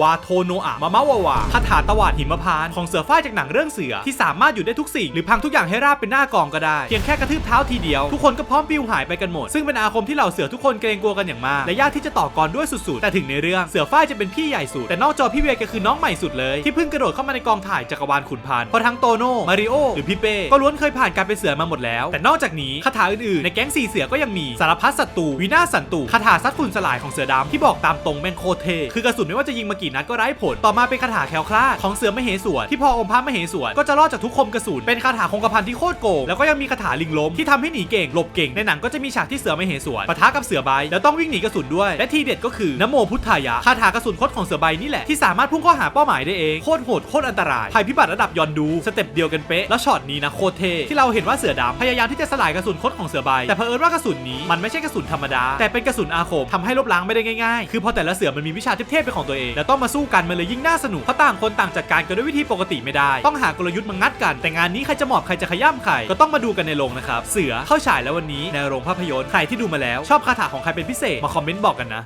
วาโทโนะอะมามาวาวาคาถาตวาดหิมพานต์ของเสือฝ้ายจากหนังเรื่องเสือ ที่สามารถหยุดได้ทุกสิ่ง หรือพังทุกอย่างให้ราบเป็นหน้ากองก็ได้ เพียงแค่กระทืบเท้าทีเดียว ทุกคนก็พร้อมปิวหายไปกันหมด ซึ่งเป็นอาคมที่เหล่าเสือทุกคนเกรงกลัวกันอย่างมาก และยากที่จะต่อกรด้วยสุดๆ แต่ถึงในเรื่องเสือฝ้ายจะเป็นพี่ใหญ่สุด แต่นอกจอพี่เวียก็คือน้องใหม่สุดเลย ที่เพิ่งกระโดดเข้ามาในกองถ่ายจักรวาลขุนพันธ์เพราะทั้งโตโน่มาริโอหรือพี่เป้ก็ล้วนเคยผ่านการเป็นเสือมาหมดแล้ว แต่นอกจากนี้คาถาอื่นๆในแก๊งสี่เสือก็ยังมีสารพัดศัตรูวินาศสันตุคาถาซัดฝุ่นสลายของเสือดำที่บอกตามตรงแม่งโคตรเท่คือกระสุนไม่ว่าจะยิงมากี่นัดก็ไร้ผล ต่อมาเป็นคาถาแคล้วคลาดของเสือมเหสวนที่พออมพระมเหสวนก็จะรอดจากทุกคมกระสุนเป็นคาถาคงกระพันที่โคตรโกงแล้วก็ยังมีคาถาลิงล้มที่ทำให้หนีเก่งหลบเก่งในหนังก็จะมีฉากที่เสือมเหสวนปะทะกับเสือใบแล้วต้องวิ่งหนีกระสุนด้วย และทีเด็ดก็คือนโมพุทธายะคาถากระสุนคดของเสือใบนี่แหละที่สามารถพุ่งเข้าหาเป้าหมายได้เองโคตรโหดโคตรอันตรายภัยพิบัติระดับยอนดูสเต็ปเดียวกันเป๊ะแล้วช็อตนี้นะโคตรเท่ที่เราเห็นว่าเสือดำพยายามที่จะสลายกระสุนคดของเสือใบ แต่เผอิญว่ากระสุนนี้มันไม่ใช่กระสุนธรรมดา แต่เป็นกระสุนอาคมทำให้ลบล้างไม่ได้ง่ายๆ คือพอแต่ละเสือมันมีวิชาเทพๆเป็นของตัวเองแล้วต้องมาสู้กันมันเลยยิ่งน่าสนุกเพราะต่างคนต่างจัดการกันด้วยวิธีปกติไม่ได้ ต้องหากลยุทธ์มางัดกัน แต่งานนี้ใครจะหมอบใครจะขย้ำใครก็ต้องมาดูกันในโรงนะครับเสือเข้าฉายแล้ววันนี้ในโรงภาพยนตร์ใครที่ดูมาแล้ว ชอบคาถาของใครเป็นพิเศษมาคอมเมนต์บอกกันนะ